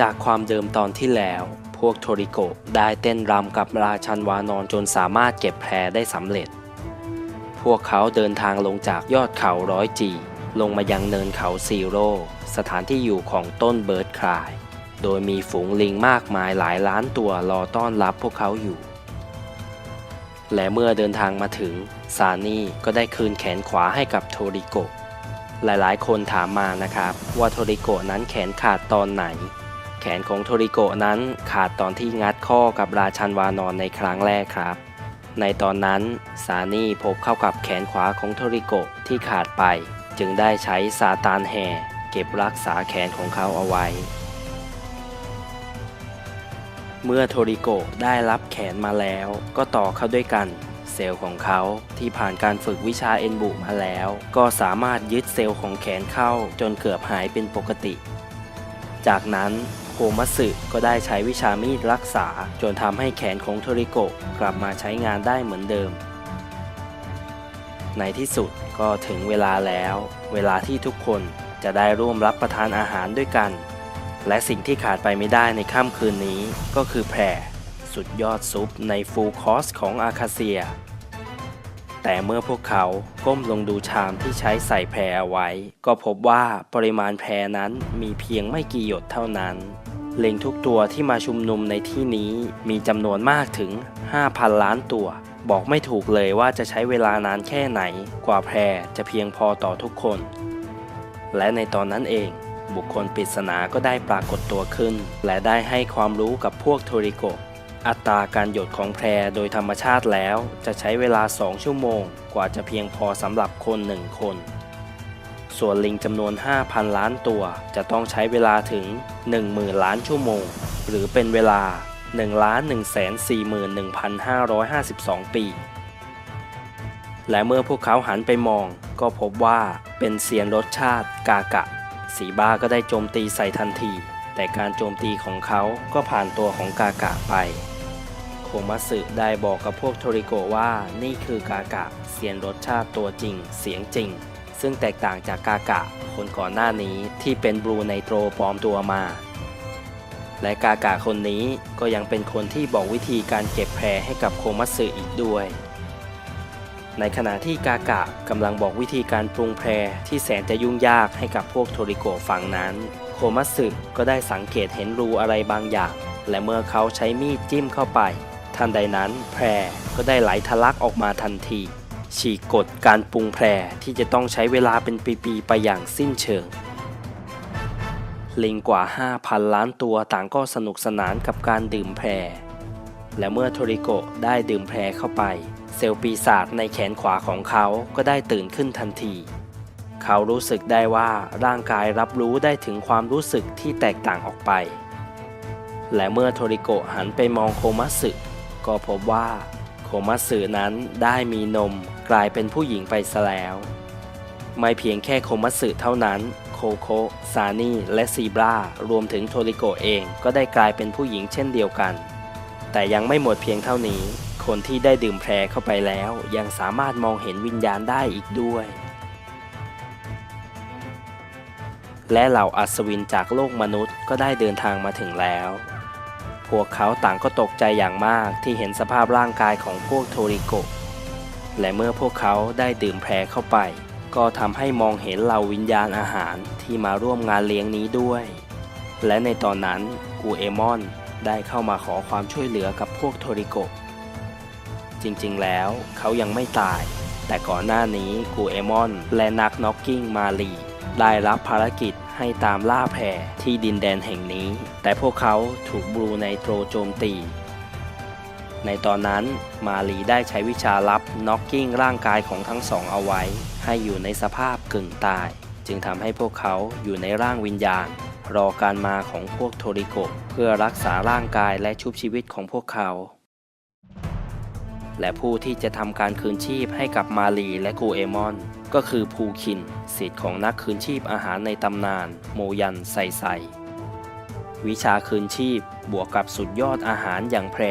จากความเดิมตอนที่แล้ว พวกโทริโกได้เต้นรำกับราชันวานอนจนสามารถเก็บแพรได้สำเร็จ พวกเขาเดินทางลงจากยอดเขาร้อยจี ลงมายังเนินเขาซีโร่สถานที่อยู่ของต้นเบิร์ดคลาย โดยมีฝูงลิงมากมายหลายล้านตัวรอต้อนรับพวกเขาอยู่ และเมื่อเดินทางมาถึงซานี่ก็ได้คืนแขนขวาให้กับโทริโกะ หลายๆ คนถามมานะครับ ว่าโทริโกะนั้นแขนขาดตอนไหน แขนของโทริโกะนั้นขาดตอนที่งัดข้อกับราชันวานอนในครั้งแรกครับ ในตอนนั้นซานี่พบเข้ากับแขนขวาของโทริโกะที่ขาดไป จึงได้ใช้ซาตานแห่เก็บรักษาแขนของเขาเอาไว้ เมื่อโทริโกะได้รับแขนมาแล้ว ก็ต่อเข้าด้วยกัน เซลล์ของเขา ที่ผ่านการฝึกวิชาเอ็นบุมาแล้ว ก็สามารถยึดเซลล์ของแขนเข้าจนเกือบหายเป็นปกติ จากนั้นโคมัสึก็ได้ใช้วิชามีดรักษา จนทำให้แขนของโทริโกกลับมาใช้งานได้เหมือนเดิม ในที่สุดก็ถึงเวลาแล้ว เวลาที่ทุกคนจะได้ร่วมรับประทานอาหารด้วยกัน และสิ่งที่ขาดไปไม่ได้ในค่ำคืนนี้ก็คือแพร สุดยอดซุปในฟูลคอสของอาคาเซีย แต่เมื่อพวกเขาก้มลงดูชามที่ใช้ใส่แพรเอาไว้ ก็พบว่าปริมาณแพรนั้นมีเพียงไม่กี่หยดเท่านั้นลิงทุกตัวที่มาชุมนุมในที่นี้มีจำนวนมากถึง 5,000 ล้านตัว บอกไม่ถูกเลยว่าจะใช้เวลานานแค่ไหน กว่าแพรจะเพียงพอต่อทุกคน และในตอนนั้นเอง บุคคลปริศนาก็ได้ปรากฏตัวขึ้น และได้ให้ความรู้กับพวกโทริโก อัตราการหยดของแพรโดยธรรมชาติแล้ว จะใช้เวลา 2 ชั่วโมง กว่าจะเพียงพอสำหรับคนหนึ่งคน ส่วนลิงจำนวน 5,000 ล้านตัว จะต้องใช้เวลาถึง 10,000 ล้านชั่วโมง หรือเป็นเวลา 1,141,552 ปี และเมื่อพวกเขาหันไปมอง ก็พบว่าเป็นเซียนรสชาติกากะ สีบ้าก็ได้โจมตีใส่ทันทีแต่การโจมตีของเขาก็ผ่านตัวของกากะไป โคมัสึได้บอกกับพวกโทริโกว่านี่คือกากะเซียนรสชาติตัวจริง เสียงจริง ซึ่งแตกต่างจากกากะคนก่อนหน้านี้ที่เป็นบลูไนโตรปลอมตัวมา และกากะคนนี้ก็ยังเป็นคนที่บอกวิธีการเก็บแพรให้กับโคมัสึอีกด้วย ในขณะที่กากะกำลังบอกวิธีการปรุงแพรที่แสนจะยุ่งยากให้กับพวกโทริโกฝั่งนั้น โคมัสึก็ได้สังเกตเห็นรูอะไรบางอย่างและเมื่อเขาใช้มีดจิ้มเข้าไป ทันใดนั้นแพรก็ได้ไหลทะลักออกมาทันที ฉีกกฎการปรุงแพรที่จะต้องใช้เวลาเป็นปีๆไปอย่างสิ้นเชิง ลิงกว่า 5,000 ล้านตัวต่างก็สนุกสนานกับการดื่มแพร และเมื่อโทริโกะได้ดื่มแพรเข้าไป เซลล์ปีศาจในแขนขวาของเขาก็ได้ตื่นขึ้นทันที เขารู้สึกได้ว่าร่างกายรับรู้ได้ถึงความรู้สึกที่แตกต่างออกไปและเมื่อโทริโกะหันไปมองโคมัสึ ก็พบว่าโคมัตสึนั้นได้มีนมกลายเป็นผู้หญิงไปซะแล้ว ไม่เพียงแค่โคมัตสึเท่านั้น โคโคซานี่และซีบรารวมถึงโทริโกเองก็ได้กลายเป็นผู้หญิงเช่นเดียวกัน แต่ยังไม่หมดเพียงเท่านี้ คนที่ได้ดื่มแพรเข้าไปแล้ว ยังสามารถมองเห็นวิญญาณได้อีกด้วยและเหล่าอัศวินจากโลกมนุษย์ก็ได้เดินทางมาถึงแล้ว พวกเขาต่างก็ตกใจอย่างมากที่เห็นสภาพร่างกายของพวกโทริโกะ และเมื่อพวกเขาได้ดื่มแพรเข้าไป ก็ทำให้มองเห็นเหล่าวิญญาณอาหารที่มาร่วมงานเลี้ยงนี้ด้วย และในตอนนั้นกูเอมอนได้เข้ามาขอความช่วยเหลือกับพวกโทริโกะ จริงๆแล้วเขายังไม่ตาย แต่ก่อนหน้านี้กูเอมอนและนักน็อกกิ้งมาลีได้รับภารกิจ ให้ตามล่าแพรที่ดินแดนแห่งนี้ แต่พวกเขาถูกบลูไนโตรโจมตี ในตอนนั้นมาลีได้ใช้วิชาลับน็อกกิ้งร่างกายของทั้งสองเอาไว้ ให้อยู่ในสภาพกึ่งตาย จึงทำให้พวกเขาอยู่ในร่างวิญญาณ รอการมาของพวกโทริโกเพื่อรักษาร่างกายและชุบชีวิตของพวกเขาและผู้ที่จะทำการคืนชีพให้กับมาลีและกูเอมอน ก็คือภูคินสิทธิ์ของนักคืนชีพอาหารในตำนาน โมยันไซไซ วิชาคืนชีพบวกกับสุดยอดอาหารอย่างแพร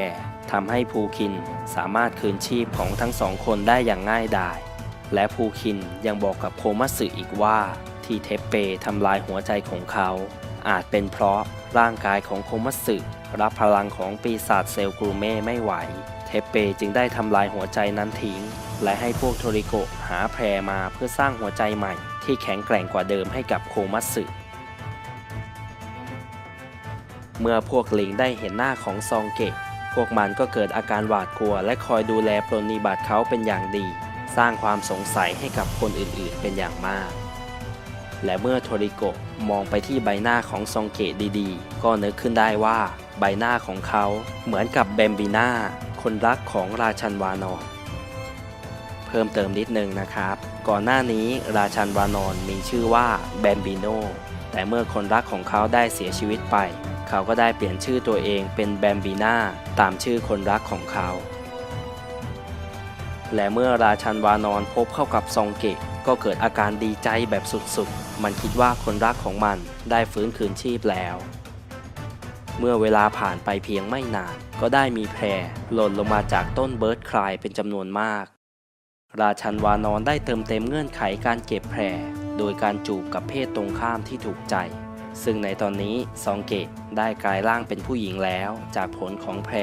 ทำให้ภูคินสามารถคืนชีพของทั้งสองคนได้อย่างง่ายดาย และภูคินยังบอกกับโคมัสึอีกว่า ที่เทปเปทำลายหัวใจของเขา อาจเป็นเพราะร่างกายของโคมัสึรับพลังของปีศาจเซลกรูเม่ไม่ไหว เทปเปจึงได้ทำลายหัวใจนั้นทิ้ง และให้พวกโทริโกะหาแพรมาเพื่อสร้างหัวใจใหม่ ที่แข็งแกร่งกว่าเดิมให้กับโคมัตสึ เมื่อพวกลิงได้เห็นหน้าของซองเกะ พวกมันก็เกิดอาการหวาดกลัว และคอยดูแลปรนนิบัติเขาเป็นอย่างดี สร้างความสงสัยให้กับคนอื่นๆ เป็นอย่างมาก และเมื่อโทริโกะมองไปที่ใบหน้าของซองเกะดีๆ ก็นึกขึ้นได้ว่าใบหน้าของเขาเหมือนกับแบมบิน่าคนรักของราชันวานอน พิ่มเติมนิดนึงนะครับ ก่อนหน้านี้ราชันวานอนมีชื่อว่าแบมบิโนแต่เมื่อคนรักของเขาได้เสียชีวิตไป เขาก็ได้เปลี่ยนชื่อตัวเองเป็นแบมบีนาตามชื่อคนรักของเขา และเมื่อราชันวานอนพบเข้ากับซองเกะก็เกิดอาการดีใจแบบสุดๆ มันคิดว่าคนรักของมันได้ฟื้นคืนชีพแล้ว เมื่อเวลาผ่านไปเพียงไม่นาน ก็ได้มีแพรหล่นลงมาจากต้นเบิร์ดคลายเป็นจำนวนมาก ราชันวานอนได้เติมเต็มเงื่อนไขการเก็บแพรโดยการจูบกับเพศตรงข้ามที่ถูกใจ ซึ่งในตอนนี้ซองเกะได้กลายร่างเป็นผู้หญิงแล้วจากผลของแพร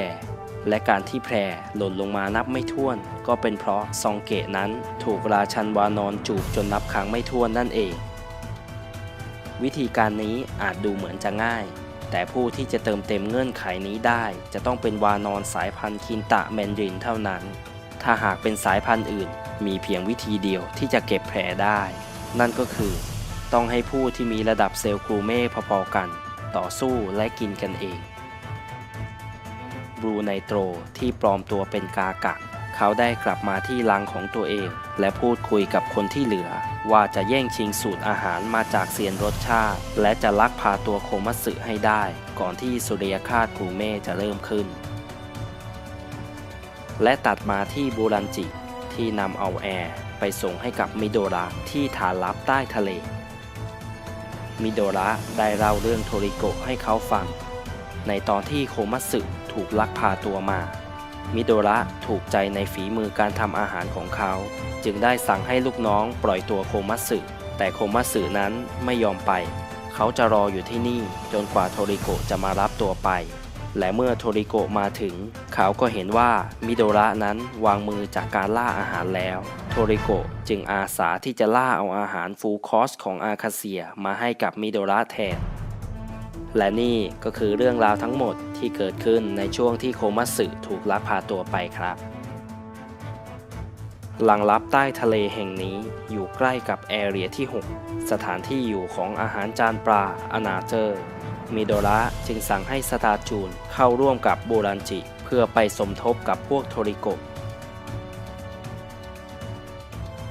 และการที่แพรหล่นลงมานับไม่ถ้วน ก็เป็นเพราะซองเกะนั้นถูกราชันวานอนจูบจนนับครั้งไม่ถ้วนนั่นเอง วิธีการนี้อาจดูเหมือนจะง่าย แต่ผู้ที่จะเติมเต็มเงื่อนไขนี้ได้ จะต้องเป็นวานอนสายพันธุ์คินตะแมนดรินเท่านั้น ถ้าหากเป็นสายพันธุ์อื่น มีเพียงวิธีเดียวที่จะเก็บแผลได้ นั่นก็คือ ต้องให้ผู้ที่มีระดับเซลล์กรูเม่พอๆกัน ต่อสู้และกินกันเองบรูไนโตรที่ปลอมตัวเป็นกากะ เขาได้กลับมาที่รังของตัวเอง และพูดคุยกับคนที่เหลือ ว่าจะแย่งชิงสูตรอาหารมาจากเซียนรสชาติ และจะลักพาตัวโคมัตสึให้ได้ ก่อนที่สุริยคาตกรูเม่จะเริ่มขึ้น และตัดมาที่บูรันจิ ที่นำเอาแอร์ไปส่งให้กับมิโดระที่ฐานลับใต้ทะเล มิโดระได้เล่าเรื่องโทริโกะให้เขาฟัง ในตอนที่โคมัตสึถูกลักพาตัวมา มิโดระถูกใจในฝีมือการทำอาหารของเขา จึงได้สั่งให้ลูกน้องปล่อยตัวโคมัตสึแต่โคมัตสึนั้นไม่ยอมไป เขาจะรออยู่ที่นี่จนกว่าโทริโกะจะมารับตัวไป และเมื่อโทริโกะมาถึง เขาก็เห็นว่ามิโดระนั้นวางมือจากการล่าอาหารแล้ว โทริโกะจึงอาสาที่จะล่าเอาอาหารฟูคอสของอาคาเซียมาให้กับมิโดระแทน และนี่ก็คือเรื่องราวทั้งหมดที่เกิดขึ้นในช่วงที่โคมัสึถูกลักพาตัวไปครับ หลังลับใต้ทะเลแห่งนี้อยู่ใกล้กับแอเรียที่ 6 สถานที่อยู่ของอาหารจานปลาอนาเจอร์ มิโดระจึงสั่งให้สตาจูนเข้าร่วมกับบูรันจิ เพื่อไปสมทบกับพวกโทริโกะ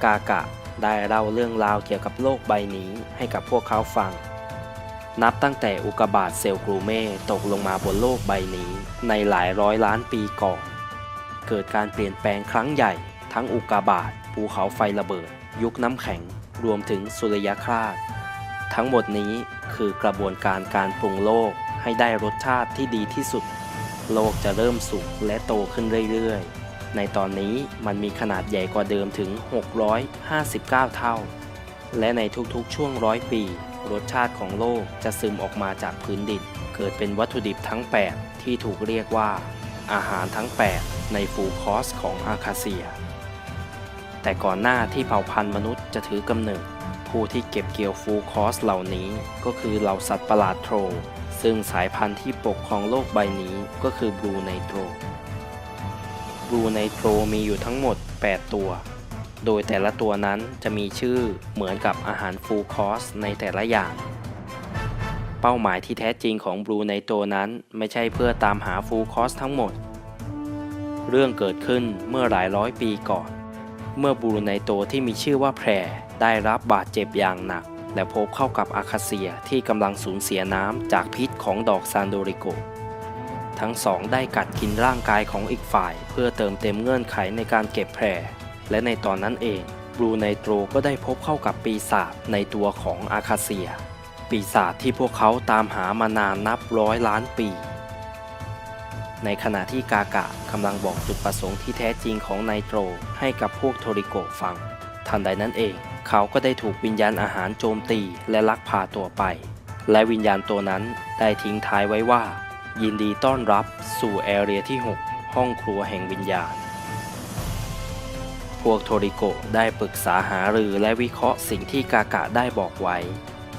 กากะได้เล่าเรื่องราวเกี่ยวกับโลกใบนี้ให้กับพวกเขาฟัง นับตั้งแต่อุกบาตเซลกรูเม่ตกลงมาบนโลกใบนี้ในหลายร้อยล้านปีก่อน เกิดการเปลี่ยนแปลงครั้งใหญ่ ทั้งอุกกาบาตภูเขาไฟระเบิด ยุคน้ำแข็ง รวมถึงสุริยคราส ทั้งหมดนี้คือกระบวนการการปรุงโลกให้ได้รสชาติที่ดีที่สุด โลกจะเริ่มสุกและโตขึ้นเรื่อยๆ ในตอนนี้มันมีขนาดใหญ่กว่าเดิมถึง 659 เท่า และในทุกๆช่วงร้อยปี รสชาติของโลกจะซึมออกมาจากพื้นดิน เกิดเป็นวัตถุดิบทั้ง 8 ที่ถูกเรียกว่า อาหารทั้ง 8 ในฟูคอสของอาคาเซีย แต่ก่อนหน้าที่เผ่าพันธุ์มนุษย์จะถือกำเนิด ผู้ที่เก็บเกี่ยวฟูคอสเหล่านี้ ก็คือเหล่าสัตว์ประหลาดโทร ซึ่งสายพันธุ์ที่ปกครองโลกใบนี้ก็คือบลูไนโตรบลูไนโตรมีอยู่ทั้งหมด 8 ตัว โดยแต่ละตัวนั้นจะมีชื่อเหมือนกับอาหารฟูคอสในแต่ละอย่าง เป้าหมายที่แท้จริงของบลูไนโตรนั้นไม่ใช่เพื่อตามหาฟูคอสทั้งหมด เรื่องเกิดขึ้นเมื่อหลายร้อยปีก่อน เมื่อบรูไนโตรที่มีชื่อว่าแพร ได้รับบาดเจ็บอย่างหนัก และพบเข้ากับอาคาเซียที่กำลังสูญเสียน้ำจากพิษของดอกซานโดริโก ทั้งสองได้กัดกินร่างกายของอีกฝ่าย เพื่อเติมเต็มเงื่อนไขในการเก็บแพรและในตอนนั้นเองบรูไนโตรก็ได้พบเข้ากับปีศาจในตัวของอาคาเซีย ปีศาจที่พวกเขาตามหามานานนับร้อยล้านปี ในขณะที่กากะกำลังบอกจุดประสงค์ที่แท้จริงของไนโตรให้กับพวกโทริโกฟัง ทันใดนั้นเอง เขาก็ได้ถูกวิญญาณอาหารโจมตีและลักพาตัวไป และวิญญาณตัวนั้นได้ทิ้งท้ายไว้ว่า ยินดีต้อนรับสู่แอเรียที่ 6 ห้องครัวแห่งวิญญาณ พวกโทริโกได้ปรึกษาหารือและวิเคราะห์สิ่งที่กากะได้บอกไว้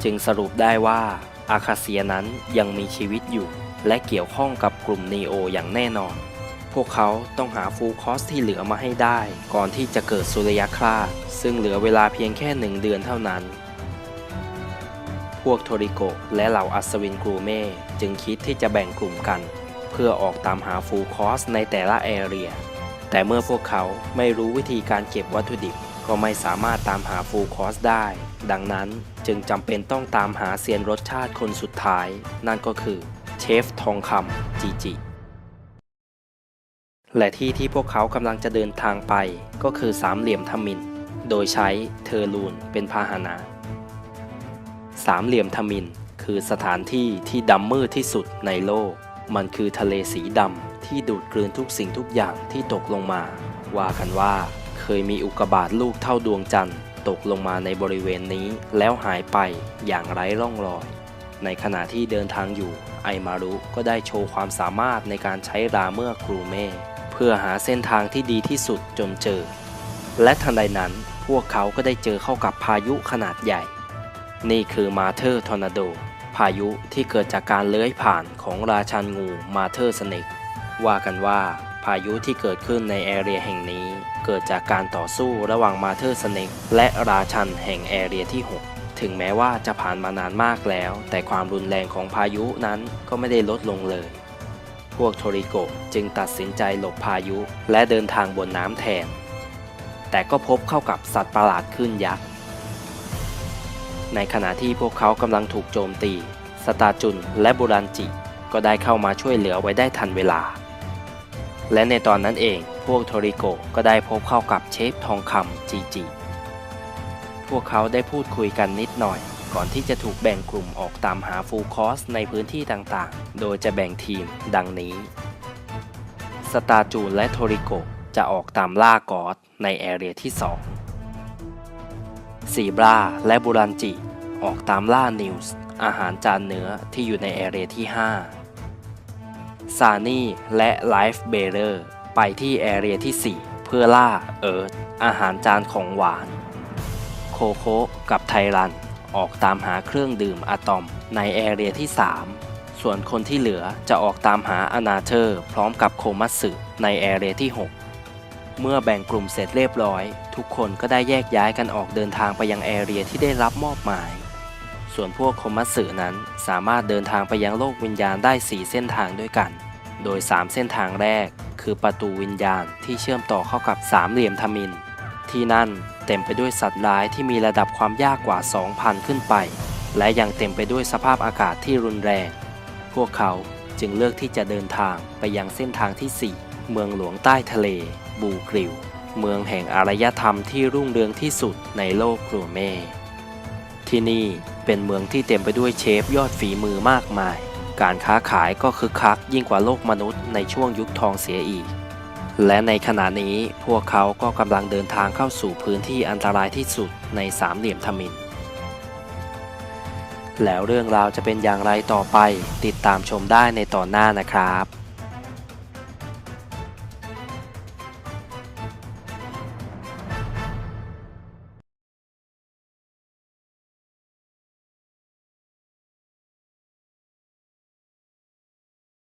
จึงสรุปได้ว่าอาคาเซียนั้นยังมีชีวิตอยู่ และเกี่ยวข้องกับกลุ่มนีโออย่างแน่นอน พวกเขาต้องหาฟูลคอสที่เหลือมาให้ได้ ก่อนที่จะเกิดสุริยคราสซึ่งเหลือเวลาเพียงแค่หนึ่งเดือนเท่านั้น พวกโทริโกและเหล่าอัศวินกรูเม่จึงคิดที่จะแบ่งกลุ่มกัน เพื่อออกตามหาฟูลคอสในแต่ละแอเรีย แต่เมื่อพวกเขาไม่รู้วิธีการเก็บวัตถุดิบ ก็ไม่สามารถตามหาฟูลคอสได้ ดังนั้นจึงจำเป็นต้องตามหาเซียนรสชาติคนสุดท้าย นั่นก็คือเชฟทองคำจีจิ และที่ที่พวกเขากำลังจะเดินทางไปก็คือสามเหลี่ยมทมิน โดยใช้เทอร์ลูนเป็นพาหนะ สามเหลี่ยมทมินคือสถานที่ที่ดำมืดที่สุดในโลก มันคือทะเลสีดำที่ดูดกลืนทุกสิ่งทุกอย่างที่ตกลงมา ว่ากันว่าเคยมีอุกกาบาตลูกเท่าดวงจันทร์ ตกลงมาในบริเวณนี้แล้วหายไปอย่างไร้ร่องรอย ในขณะที่เดินทางอยู่ไอมารุก็ได้โชว์ความสามารถในการใช้ราเมื่อกรูเม่ เพื่อหาเส้นทางที่ดีที่สุดจนเจอ และทันใดนั้นพวกเขาก็ได้เจอเข้ากับพายุขนาดใหญ่ นี่คือมาเธอร์ทอร์นาโด พายุที่เกิดจากการเลื้อยผ่านของราชันงูมาเธอร์สเนกว่ากันว่าพายุที่เกิดขึ้นในแอเรียแห่งนี้ เกิดจากการต่อสู้ระหว่างมาเธอร์สเนกและราชันแห่งแอเรียที่ 6 ถึงแม้ว่าจะผ่านมานานมากแล้ว แต่ความรุนแรงของพายุนั้นก็ไม่ได้ลดลงเลย พวกโทริโกจึงตัดสินใจหลบพายุและเดินทางบนน้ำแทน แต่ก็พบเข้ากับสัตว์ประหลาดขึ้นยักษ์ ในขณะที่พวกเขากำลังถูกโจมตี สตาจุนและบุรันจิก็ได้เข้ามาช่วยเหลือไว้ได้ทันเวลา และในตอนนั้นเองพวกโทริโกก็ได้พบเข้ากับเชฟทองคำจีจี พวกเขาได้พูดคุยกันนิดหน่อย ก่อนที่จะถูกแบ่งกลุ่มออกตามหาฟูลคอสในพื้นที่ต่างๆ โดยจะแบ่งทีมดังนี้สตาจูนและโทริโกะจะออกตามล่ากอสในแอเรียที่2ซีบราและบุรันจิ ออกตามล่านิวส์อาหารจานเนื้อที่อยู่ในแอเรียที่ 5 ซานี่และไลฟ์เบเรอร์ไปที่แอเรียที่ 4 เพื่อล่าเอิร์ธอาหารจานของหวาน โคโค่กับไทรัน ออกตามหาเครื่องดื่มอะตอมในแอเรียที่ 3 ส่วนคนที่เหลือจะออกตามหาอนาเธอร์ พร้อมกับโคมัตสึในแอเรียที่ 6 เมื่อแบ่งกลุ่มเสร็จเรียบร้อย ทุกคนก็ได้แยกย้ายกันออกเดินทางไปยังแอเรียที่ได้รับมอบหมาย ส่วนพวกโคมัตสึนั้นสามารถเดินทางไปยังโลกวิญญาณได้ 4 เส้นทางด้วยกัน โดย 3 เส้นทางแรก คือประตูวิญญาณที่เชื่อมต่อเข้ากับสามเหลี่ยมทมินที่นั่น เต็มไปด้วยสัตว์ร้ายที่มีระดับความยากกว่า 2,000 ขึ้นไป และยังเต็มไปด้วยสภาพอากาศที่รุนแรง พวกเขาจึงเลือกที่จะเดินทางไปยังเส้นทางที่ 4 เมืองหลวงใต้ทะเล บูกริว เมืองแห่งอารยธรรมที่รุ่งเรืองที่สุดในโลกกรูเม ที่นี่เป็นเมืองที่เต็มไปด้วยเชฟยอดฝีมือมากมาย การค้าขายก็คึกคักยิ่งกว่าโลกมนุษย์ในช่วงยุคทองเสียอีก และในขณะนี้พวกเขาก็กำลังเดินทางเข้าสู่พื้นที่อันตรายที่สุดในสามเหลี่ยมทมินแล้วเรื่องราวจะเป็นอย่างไรต่อไป ติดตามชมได้ในตอนหน้านะครับ